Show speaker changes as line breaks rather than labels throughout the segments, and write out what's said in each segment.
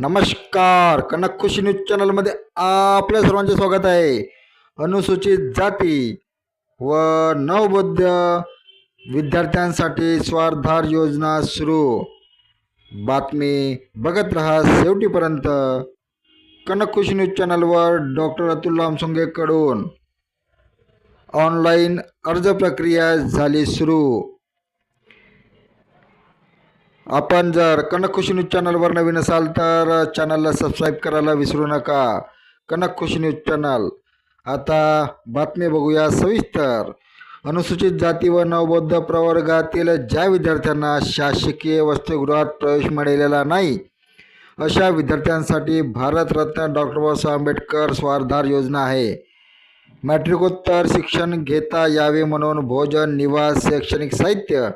नमस्कार कनक खुशी न्यूज चॅनलमध्ये आपल्या सर्वांचे स्वागत आहे. अनुसूचित जाती व नवबद्ध विद्यार्थ्यांसाठी स्वाधार योजना सुरू. बातमी बघत रहा शेवटीपर्यंत. कनक खुशी न्यूज चॅनलवर डॉक्टर अतुल लामसुंगेकडून ऑनलाईन अर्ज प्रक्रिया झाली सुरू. आपण जर कनक खुशी न्यूज चॅनलवर नवीन असाल तर चॅनलला सबस्क्राईब करायला विसरू नका. Kanak Khushi news channel. आता बातमी बघूया सविस्तर. अनुसूचित जाती व नवबौद्ध प्रवर्गातील ज्या विद्यार्थ्यांना शासकीय वसतिगृहात प्रवेश मिळालेला नाही अशा विद्यार्थ्यांसाठी भारतरत्न डॉक्टर बाबासाहेब आंबेडकर स्वाधार योजना आहे. मॅट्रिकोत्तर शिक्षण घेता यावे म्हणून भोजन निवास शैक्षणिक साहित्य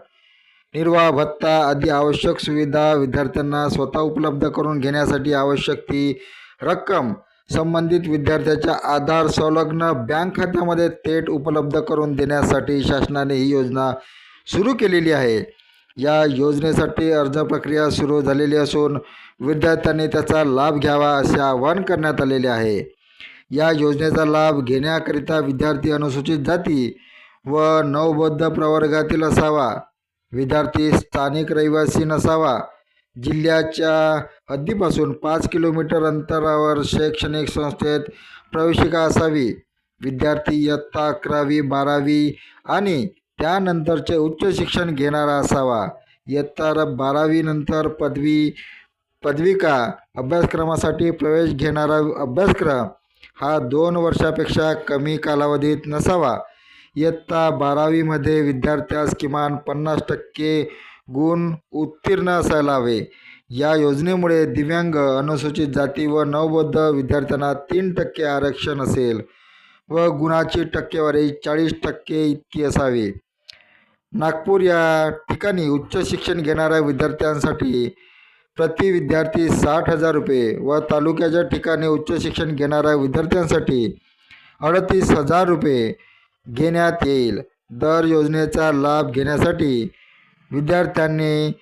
निर्वाह भत्ता आदी आवश्यक सुविधा विद्यार्थ्यांना स्वतः उपलब्ध करून घेण्यासाठी आवश्यक ती रक्कम संबंधित विद्यार्थ्याच्या आधार संलग्न बँक खात्यामध्ये थेट उपलब्ध करून देण्यासाठी शासनाने ही योजना सुरू केलेली आहे. या योजनेसाठी अर्ज प्रक्रिया सुरू झालेली असून विद्यार्थ्यांनी त्याचा लाभ घ्यावा असे आवाहन करण्यात आलेले आहे. या योजनेचा लाभ घेण्याकरिता विद्यार्थी अनुसूचित जाती व नवबौद्ध प्रवर्गातील असावा. विद्यार्थी स्थानिक रहिवासी नसावा. जिल्ह्याच्या हद्दीपासून पाच किलोमीटर अंतरावर शैक्षणिक संस्थेत प्रवेशिका असावी. विद्यार्थी इयत्ता अकरावी बारावी आणि त्यानंतरचे उच्च शिक्षण घेणारा असावा. इयत्ता बारावीनंतर पदवी पदविका अभ्यासक्रमासाठी प्रवेश घेणारा अभ्यासक्रम हा दोन वर्षापेक्षा कमी कालावधीत नसावा. इयत्ता बारावीमध्ये विद्यार्थ्यास किमान पन्नास टक्के गुण उत्तीर्ण असायला हवे या योजनेमुळे दिव्यांग अनुसूचित जाती व नवबद्ध विद्यार्थ्यांना तीन टक्के आरक्षण असेल व गुणाची टक्केवारी चाळीस टक्के इतकी असावी. नागपूर या ठिकाणी उच्च शिक्षण घेणाऱ्या विद्यार्थ्यांसाठी प्रति विद्यार्थी साठ हजार रुपये व तालुक्याच्या ठिकाणी उच्च शिक्षण घेणाऱ्या विद्यार्थ्यांसाठी अडतीस हजार रुपये घेण्यात येईल. दर योजनेचा लाभ घेण्यासाठी विद्यार्थ्यांनी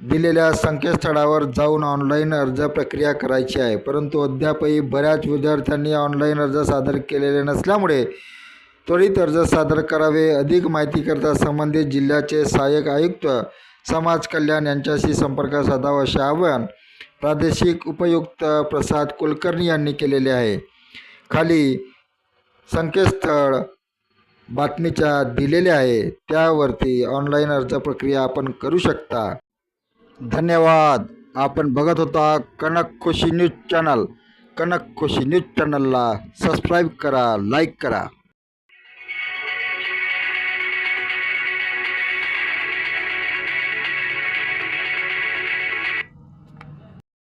दिलेल्या संकेतस्थळावर जाऊन ऑनलाईन अर्ज प्रक्रिया करायची आहे. परंतु अद्यापही बऱ्याच विद्यार्थ्यांनी ऑनलाईन अर्ज सादर केलेले नसल्यामुळे त्वरित अर्ज सादर करावे अधिक माहितीकरता संबंधित जिल्ह्याचे सहाय्यक आयुक्त समाज कल्याण यांच्याशी संपर्क साधावा असे आवाहन प्रादेशिक उपयुक्त प्रसाद कुलकर्णी यांनी केलेले आहे. खाली संकेतस्थळ बातमीच्या दिलेल्या आहे. त्यावरती ऑनलाईन अर्ज प्रक्रिया आपण करू शकता. धन्यवाद. आपण बघत होता Kanak Khushi news channel Kanak Khushi news चॅनलला सबस्क्राईब करा लाईक करा.